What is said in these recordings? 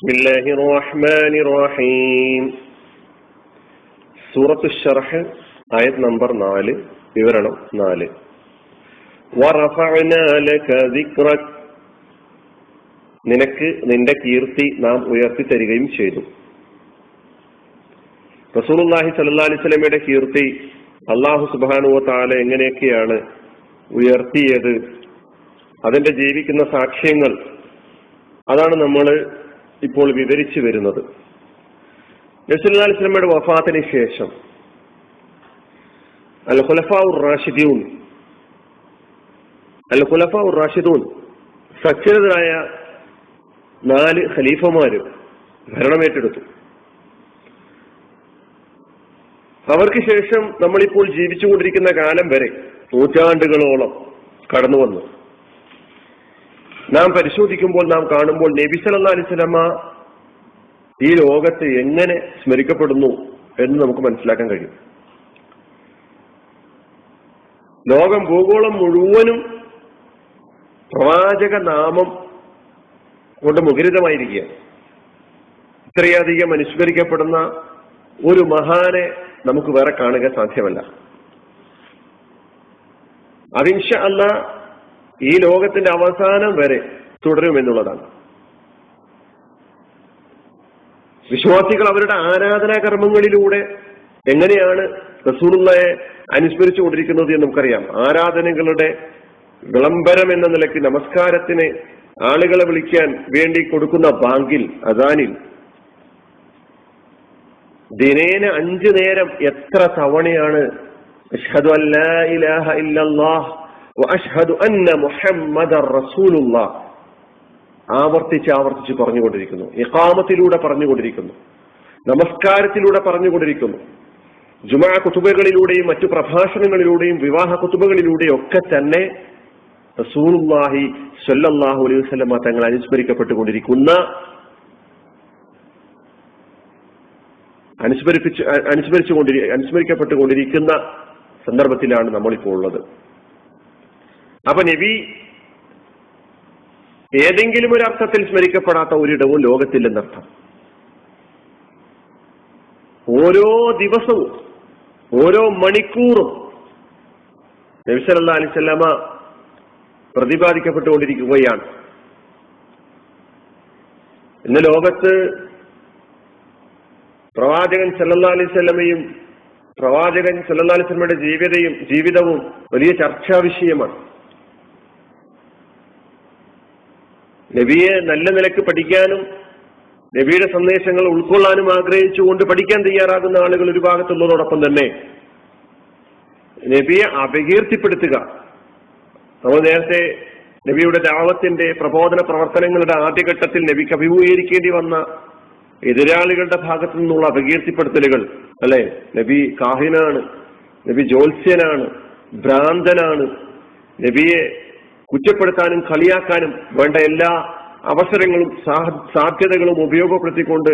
بسم الله الرحمن الرحيم സൂറത്ത് ഷർഹ് ആയത് നമ്പർ നാല് വിവരണം നാല് വറഫഅനാ ലക ദിക്റക് നിനക്ക് നിന്റെ കീർത്തി നാം ഉയർത്തി തരികയും ചെയ്തു റസൂലുള്ളാഹി സല്ലല്ലാഹു അലൈഹി വസല്ലമയുടെ കീർത്തി അള്ളാഹു സുബ്ഹാനഹു വതആല എങ്ങനെയൊക്കെയാണ് ഉയർത്തിയത് അതിന്റെ ജീവിക്കുന്ന സാക്ഷ്യങ്ങൾ അതാണ് നമ്മൾ ഇപ്പോൾ വിവരിച്ചു വരുന്നത്. നബ്സല്ലാ വഫാത്തിന് ശേഷം അൽ ഖുലഫാഉർ റാഷിദൂൻ അൽ ഖുലഫാഉർ റാഷിദൂൻ സച്ചരിതരായ നാല് ഖലീഫമാരും ഭരണമേറ്റെടുത്തു. അവർക്ക് ശേഷം നമ്മളിപ്പോൾ ജീവിച്ചുകൊണ്ടിരിക്കുന്ന കാലം വരെ നൂറ്റാണ്ടുകളോളം കടന്നു വന്നു നാം പരിശോധിക്കുമ്പോൾ നാം കാണുമ്പോൾ നബി സല്ലാ അലൈഹി വസല്ലമ ഈ ലോകത്ത് എങ്ങനെ സ്മരിക്കപ്പെടുന്നു എന്ന് നമുക്ക് മനസ്സിലാക്കാൻ കഴിയും. ലോകം ഭൂഗോളം മുഴുവനും പ്രവാചക നാമം കൊണ്ട് മുഖരിതമായിരിക്കുക ഇത്രയധികം അനുസ്മരിക്കപ്പെടുന്ന ഒരു മഹാനെ നമുക്ക് വേറെ കാണുക സാധ്യമല്ല. അതിൻഷ അല്ല ഈ ലോകത്തിന്റെ അവസാനം വരെ തുടരുമെന്നുള്ളതാണ് വിശ്വാസികൾ അവരുടെ ആരാധനാ കർമ്മങ്ങളിലൂടെ എങ്ങനെയാണ് റസൂലുള്ളയെ അനുസ്മരിച്ചു കൊണ്ടിരിക്കുന്നത് എന്ന് നമുക്കറിയാം. ആരാധനകളുടെ വിളംബരം എന്ന നിലയ്ക്ക് നമസ്കാരത്തിന് ആളുകളെ വിളിക്കാൻ വേണ്ടി കൊടുക്കുന്ന ബാങ്കിൽ അദാനിൽ ദിനേന അഞ്ചു നേരം എത്ര തവണയാണ് അഷ്ഹദു ഇല്ലല്ലാഹ് അന്ന മുഹമ്മദ ആവർത്തിച്ച് ആവർത്തിച്ച് പറഞ്ഞുകൊണ്ടിരിക്കുന്നു. ഇഖാമത്തിലൂടെ പറഞ്ഞുകൊണ്ടിരിക്കുന്നു. നമസ്കാരത്തിലൂടെ പറഞ്ഞുകൊണ്ടിരിക്കുന്നു. ജുമാ കുത്തുബകളിലൂടെയും മറ്റു പ്രഭാഷണങ്ങളിലൂടെയും വിവാഹ കുത്തുബകളിലൂടെയും ഒക്കെ തന്നെ റസൂലുള്ളാഹി സ്വല്ലല്ലാഹു അലൈഹി വസല്ലമ തങ്ങൾ അനുസ്മരിക്കപ്പെട്ടുകൊണ്ടിരിക്കുന്ന അനുസ്മരിപ്പിച്ച് അനുസ്മരിച്ചുകൊണ്ടിരി അനുസ്മരിക്കപ്പെട്ടുകൊണ്ടിരിക്കുന്ന സന്ദർഭത്തിലാണ് നമ്മളിപ്പോൾ ഉള്ളത്. അപ്പൊ നബി ഏതെങ്കിലും ഒരു അർത്ഥത്തിൽ സ്മരിക്കപ്പെടാത്ത ഒരിടവും ലോകത്തില്ലെന്നർത്ഥം ഓരോ ദിവസവും ഓരോ മണിക്കൂറും നബിസല്ലാ അലിസ്വല്ലാമ പ്രതിപാദിക്കപ്പെട്ടുകൊണ്ടിരിക്കുകയാണ്. ഇന്ന് ലോകത്ത് പ്രവാചകൻ സല്ലല്ലാ അലൈവല്ലമയും പ്രവാചകൻ സല്ലല്ലാ അലിസ്വലമയുടെ ജീവിതയും ജീവിതവും വലിയ ചർച്ചാ വിഷയമാണ്. നബിയെ നല്ല നിലയ്ക്ക് പഠിക്കാനും നബിയുടെ സന്ദേശങ്ങൾ ഉൾക്കൊള്ളാനും ആഗ്രഹിച്ചുകൊണ്ട് പഠിക്കാൻ തയ്യാറാകുന്ന ആളുകൾ ഒരു ഭാഗത്തുള്ളതോടൊപ്പം തന്നെ നബിയെ അപകീർത്തിപ്പെടുത്തുക. നമ്മൾ നേരത്തെ നബിയുടെ ദാവത്തിന്റെ പ്രബോധന പ്രവർത്തനങ്ങളുടെ ആദ്യഘട്ടത്തിൽ നബിക്ക് അഭിമുഖീകരിക്കേണ്ടി വന്ന എതിരാളികളുടെ ഭാഗത്തു നിന്നുള്ള അപകീർത്തിപ്പെടുത്തലുകൾ അല്ലെ? നബി കാഹിനാണ് നബി ജോത്സ്യനാണ് ഭ്രാന്തനാണ്. നബിയെ കുറ്റപ്പെടുത്താനും കളിയാക്കാനും വേണ്ട എല്ലാ അവസരങ്ങളും സാധ്യതകളും ഉപയോഗപ്പെടുത്തിക്കൊണ്ട്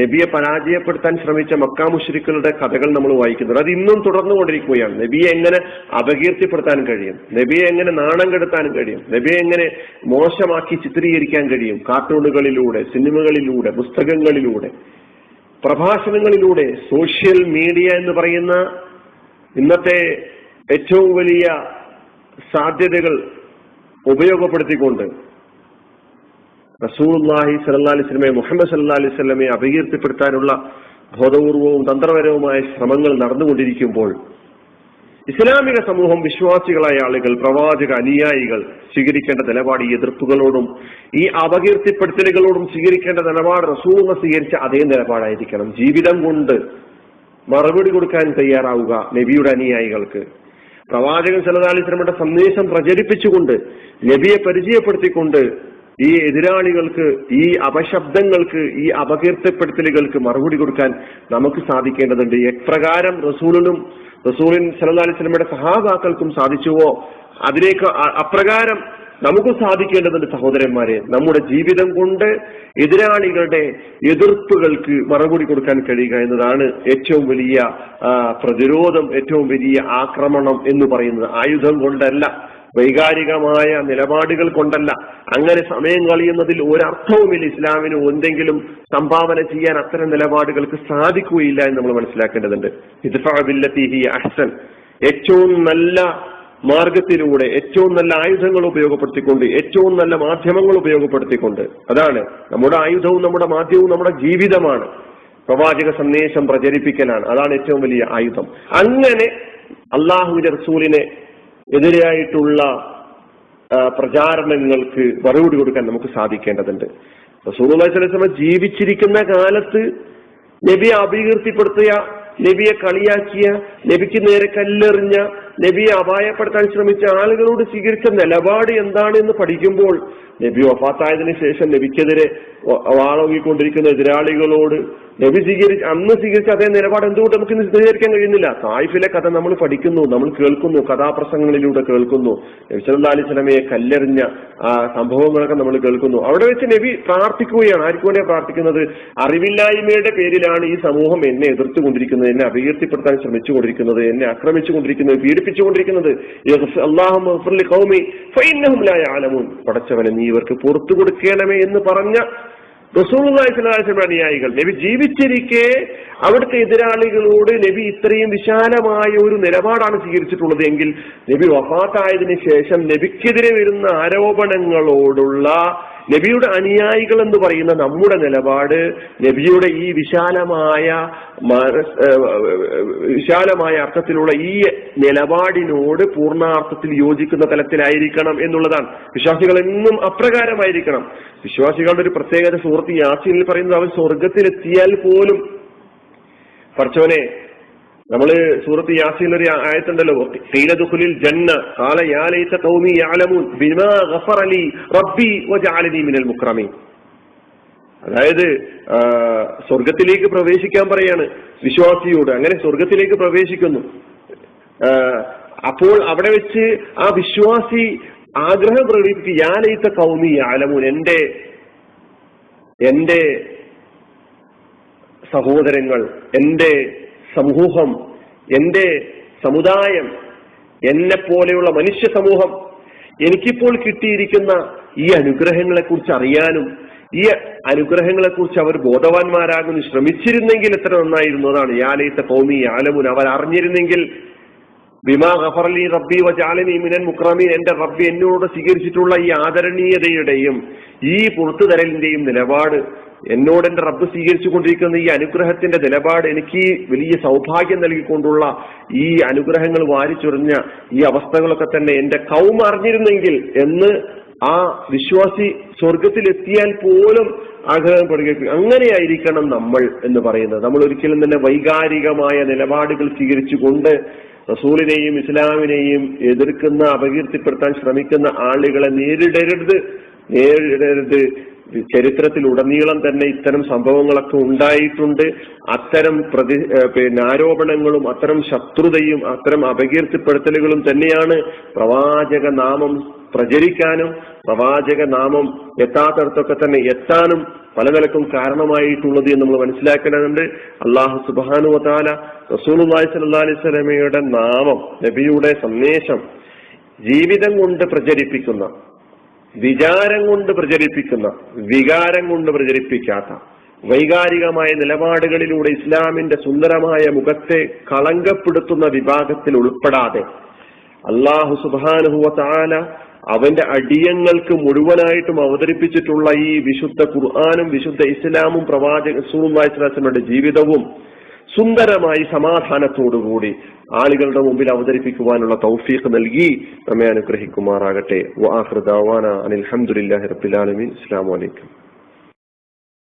നബിയെ പരാജയപ്പെടുത്താൻ ശ്രമിച്ച മക്കാമുഷരിക്കളുടെ കഥകൾ നമ്മൾ വായിക്കുന്നത്. അത് ഇന്നും തുടർന്നു കൊണ്ടിരിക്കുകയാണ് നബിയെ എങ്ങനെ അപകീർത്തിപ്പെടുത്താൻ കഴിയും? നബിയെ എങ്ങനെ നാണം കെടുത്താനും കഴിയും? നബിയെ എങ്ങനെ മോശമാക്കി ചിത്രീകരിക്കാൻ കഴിയും? കാർട്ടൂണുകളിലൂടെ സിനിമകളിലൂടെ പുസ്തകങ്ങളിലൂടെ പ്രഭാഷണങ്ങളിലൂടെ സോഷ്യൽ മീഡിയ എന്ന് പറയുന്ന ഇന്നത്തെ ഏറ്റവും വലിയ സാധ്യതകൾ ഉപയോഗപ്പെടുത്തിക്കൊണ്ട് റസൂൽഹി സല്ലാ അലിസ്ലമെ മുഹമ്മദ് സല്ലാ അലൈഹി സ്വലമെ അപകീർത്തിപ്പെടുത്താനുള്ള ബോധപൂർവവും തന്ത്രപരവുമായ ശ്രമങ്ങൾ നടന്നുകൊണ്ടിരിക്കുമ്പോൾ ഇസ്ലാമിക സമൂഹം വിശ്വാസികളായ ആളുകൾ പ്രവാചക അനുയായികൾ സ്വീകരിക്കേണ്ട നിലപാട് ഈ എതിർപ്പുകളോടും ഈ അപകീർത്തിപ്പെടുത്തലുകളോടും സ്വീകരിക്കേണ്ട നിലപാട് റസൂള സ്വീകരിച്ച അതേ നിലപാടായിരിക്കണം. ജീവിതം കൊണ്ട് മറുപടി കൊടുക്കാൻ തയ്യാറാവുക നബിയുടെ അനുയായികൾക്ക്. പ്രവാചകൻ സല്ലല്ലാഹു അലൈഹി സന്ദേശം പ്രചരിപ്പിച്ചുകൊണ്ട് നബിയെ പരിചയപ്പെടുത്തിക്കൊണ്ട് ഈ എതിരാളികൾക്ക് ഈ അപശബ്ദങ്ങൾക്ക് ഈ അപകീർത്തിപ്പെടുത്തലുകൾക്ക് മറുപടി കൊടുക്കാൻ നമുക്ക് സാധിക്കേണ്ടതുണ്ട്. എപ്രകാരം റസൂലിനും റസൂലിൻ സല്ലല്ലാഹു അലൈഹി വസല്ലമയുടെ സഹാബാക്കൾക്കും സാധിച്ചുവോ? അതിലേക്ക് അപ്രകാരം നമുക്ക് സാധിക്കേണ്ടതുണ്ട് സഹോദരന്മാരെ. നമ്മുടെ ജീവിതം കൊണ്ട് എതിരാളികളുടെ എതിർപ്പുകൾക്ക് മറുപടി കൊടുക്കാൻ കഴിയുക എന്നതാണ് ഏറ്റവും വലിയ പ്രതിരോധം ഏറ്റവും വലിയ ആക്രമണം എന്ന് പറയുന്നത്. ആയുധം കൊണ്ടല്ല വൈകാരികമായ നിലപാടുകൾ കൊണ്ടല്ല. അങ്ങനെ സമയം കളിയുന്നതിൽ ഒരർത്ഥവുമില്ല. ഇസ്ലാമിന് എന്തെങ്കിലും സംഭാവന ചെയ്യാൻ അത്തരം നിലപാടുകൾക്ക് സാധിക്കുകയില്ല എന്ന് നമ്മൾ മനസ്സിലാക്കേണ്ടതുണ്ട്. ഇത് ഏറ്റവും നല്ല മാർഗത്തിലൂടെ ഏറ്റവും നല്ല ആയുധങ്ങൾ ഉപയോഗപ്പെടുത്തിക്കൊണ്ട് ഏറ്റവും നല്ല മാധ്യമങ്ങൾ ഉപയോഗപ്പെടുത്തിക്കൊണ്ട്. അതാണ്. നമ്മുടെ ആയുധവും നമ്മുടെ മാധ്യമവും നമ്മുടെ ജീവിതമാണ്. പ്രവാചക സന്ദേശം പ്രചരിപ്പിക്കലാണ്. അതാണ് ഏറ്റവും വലിയ ആയുധം. അങ്ങനെ അള്ളാഹുവിന്റെ റസൂലിനെ എതിരായിട്ടുള്ള പ്രചാരണങ്ങൾക്ക് മറുപടി കൊടുക്കാൻ നമുക്ക് സാധിക്കേണ്ടതുണ്ട്. റസൂൽ അലൈഹി ജീവിച്ചിരിക്കുന്ന കാലത്ത് നബിയെ അപകീർത്തിപ്പെടുത്തിയ നബിയെ കളിയാക്കിയ നബിക്ക് നേരെ കല്ലെറിഞ്ഞ നബിയെ അപായപ്പെടുത്താൻ ശ്രമിച്ച ആളുകളോട് സ്വീകരിച്ച നിലപാട് എന്താണെന്ന് പഠിക്കുമ്പോൾ നബി വഫാത്തായതിനു ശേഷം നബിക്കെതിരെ വാളോങ്ങിക്കൊണ്ടിരിക്കുന്ന എതിരാളികളോട് നബി സ്വീകരിച്ച് അന്ന് സ്വീകരിച്ച അതേ നിലപാട് എന്തുകൊണ്ട് നമുക്ക് സ്വീകരിക്കാൻ കഴിയുന്നില്ല? തായ്ഫിലെ കഥ നമ്മൾ പഠിക്കുന്നു നമ്മൾ കേൾക്കുന്നു കഥാപ്രസംഗങ്ങളിലൂടെ കേൾക്കുന്നു. നബി സല്ലാ സ്വലമയെ കല്ലെറിഞ്ഞ ആ സംഭവങ്ങളൊക്കെ നമ്മൾ കേൾക്കുന്നു. അവിടെ വെച്ച് നബി പ്രാർത്ഥിക്കുകയാണ്. ആർക്കു വേണ്ടിയാണ് പ്രാർത്ഥിക്കുന്നത്? അറിവില്ലായ്മയുടെ പേരിലാണ് ഈ സമൂഹം എന്നെ എതിർത്തുകൊണ്ടിരിക്കുന്നത് എന്നെ അപകീർത്തിപ്പെടുത്താൻ ശ്രമിച്ചുകൊണ്ടിരിക്കുന്നത് എന്നെ ആക്രമിച്ചുകൊണ്ടിരിക്കുന്നത് പീഡിപ്പിച്ചുകൊണ്ടിരിക്കുന്നത് അള്ളാഹു പടച്ചവനെ നീ ഇവർക്ക് പുറത്തു കൊടുക്കണമേ എന്ന് പറഞ്ഞ അനുയായികൾ. നബി ജീവിച്ചിരിക്കെ അവിടുത്തെ എതിരാളികളോട് നബി ഇത്രയും വിശാലമായ ഒരു നിലപാടാണ് സ്വീകരിച്ചിട്ടുള്ളത് എങ്കിൽ നബി വഫാത്തായതിനു ശേഷം നബിക്കെതിരെ വരുന്ന ആരോപണങ്ങളോടുള്ള നബിയുടെ അനുയായികൾ എന്ന് പറയുന്ന നമ്മുടെ നിലപാട് നബിയുടെ ഈ വിശാലമായ വിശാലമായ അർത്ഥത്തിലുള്ള ഈ നിലപാടിനോട് പൂർണാർത്ഥത്തിൽ യോജിക്കുന്ന തലത്തിലായിരിക്കണം എന്നുള്ളതാണ്. വിശ്വാസികൾ എന്നും അപ്രകാരമായിരിക്കണം. വിശ്വാസികളുടെ ഒരു പ്രത്യേകത സുഹൃത്ത് യാസിനിൽ പറയുന്നത് അവൻ സ്വർഗത്തിലെത്തിയാൽ പോലും പഠിച്ചവനെ നമ്മൾ സൂറത്ത് യാസീൻ ഒരു ആയത്തുണ്ടല്ലോ. തീലദുഖുലിൽ ജന്ന കാല യാലൈത്ത കൗമി യാലമൂൻ ബിമാ ഗഫറലി റബ്ബി മിനൽ മുക്രമീൻ. അതായത് സ്വർഗത്തിലേക്ക് പ്രവേശിക്കാൻ പറയാണ് വിശ്വാസിയോട്. അങ്ങനെ സ്വർഗത്തിലേക്ക് പ്രവേശിക്കുന്നു. അപ്പോൾ അവിടെ വെച്ച് ആ വിശ്വാസി ആഗ്രഹം പ്രകടിപ്പിക്കുക യാലയിത്ത കൗമി യാലമൂൻ എന്റെ എന്റെ സഹോദരങ്ങൾ എന്റെ സമൂഹം എന്റെ സമുദായം എന്നെ പോലെയുള്ള മനുഷ്യ സമൂഹം എനിക്കിപ്പോൾ കിട്ടിയിരിക്കുന്ന ഈ അനുഗ്രഹങ്ങളെ കുറിച്ച് അറിയാനും ഈ അനുഗ്രഹങ്ങളെ കുറിച്ച് അവർ ബോധവാന്മാരാകുന്നു ശ്രമിച്ചിരുന്നെങ്കിൽ എത്ര നന്നായിരുന്നു അതാണ്. യാലയത്തെ കൗമി ആലമുൻ അവർ അറിഞ്ഞിരുന്നെങ്കിൽ ബിമാ ഗഫറലി റബ്ബി വജാലനി മിനൻ മുക്രമീൻ. എന്റെ റബ്ബി എന്നോട് സ്വീകരിച്ചിട്ടുള്ള ഈ ആദരണീയതയുടെയും ഈ പുറത്തുതരലിന്റെയും നിലപാട് എന്നോട് എന്റെ റബ്ബ് സ്വീകരിച്ചു കൊണ്ടിരിക്കുന്ന ഈ അനുഗ്രഹത്തിന്റെ നിലപാട് എനിക്ക് വലിയ സൗഭാഗ്യം നൽകിക്കൊണ്ടുള്ള ഈ അനുഗ്രഹങ്ങൾ വാരിച്ചൊറിഞ്ഞ ഈ അവസ്ഥകളൊക്കെ തന്നെ എന്റെ കൗമ അറിഞ്ഞിരുന്നെങ്കിൽ എന്ന് ആ വിശ്വാസി സ്വർഗത്തിലെത്തിയാൽ പോലും ആഗ്രഹം പഠിക്കും അങ്ങനെയായിരിക്കണം നമ്മൾ എന്ന് പറയുന്നത്. നമ്മൾ ഒരിക്കലും തന്നെ വൈകാരികമായ നിലപാടുകൾ സ്വീകരിച്ചുകൊണ്ട് റസൂലിനെയും ഇസ്ലാമിനെയും എതിർക്കുന്ന അപകീർത്തിപ്പെടുത്താൻ ശ്രമിക്കുന്ന ആളുകളെ നേരിടരുത് നേരിടരുത് ചരിത്രത്തിലുടനീളം തന്നെ ഇത്തരം സംഭവങ്ങളൊക്കെ ഉണ്ടായിട്ടുണ്ട്. അത്തരം പ്രതി പിന്നെ ആരോപണങ്ങളും അത്തരം ശത്രുതയും അത്തരം അപകീർത്തിപ്പെടുത്തലുകളും തന്നെയാണ് പ്രവാചക നാമം പ്രചരിക്കാനും പ്രവാചക നാമം എത്താത്തടത്തൊക്കെ തന്നെ എത്താനും പല നിലക്കും കാരണമായിട്ടുള്ളത് എന്ന് നമ്മൾ മനസ്സിലാക്കേണ്ടതുണ്ട്. അള്ളാഹു സുബാനുവതാല റസൂലുല്ലാഹി സല്ലാ അലൈഹി സ്വലമയുടെ നാമം നബിയുടെ സന്ദേശം ജീവിതം കൊണ്ട് പ്രചരിപ്പിക്കുന്ന വിചാരം കൊണ്ട് പ്രചരിപ്പിക്കുന്ന വികാരം കൊണ്ട് പ്രചരിപ്പിക്കാത്ത വൈകാരികമായ നിലപാടുകളിലൂടെ ഇസ്ലാമിന്റെ സുന്ദരമായ മുഖത്തെ കളങ്കപ്പെടുത്തുന്ന വിഭാഗത്തിൽ ഉൾപ്പെടാതെ അള്ളാഹു സുബാനുഹുവ താല അവന്റെ അടിയങ്ങൾക്ക് മുഴുവനായിട്ടും അവതരിപ്പിച്ചിട്ടുള്ള ഈ വിശുദ്ധ ഖുർആാനും വിശുദ്ധ ഇസ്ലാമും പ്രവാചക സൂറുമായിസ്ലാസങ്ങളുടെ ജീവിതവും സുന്ദരമായി സമാധാനത്തോടുകൂടി ആളുകളുടെ മുമ്പിൽ അവതരിപ്പിക്കുവാനുള്ള തൗഫീഖ് നൽകി നമ്മെ അനുഗ്രഹിക്കുമാറാകട്ടെ. വാഹൃദാവാന അനിൽ അസ്സാം വലൈക്കും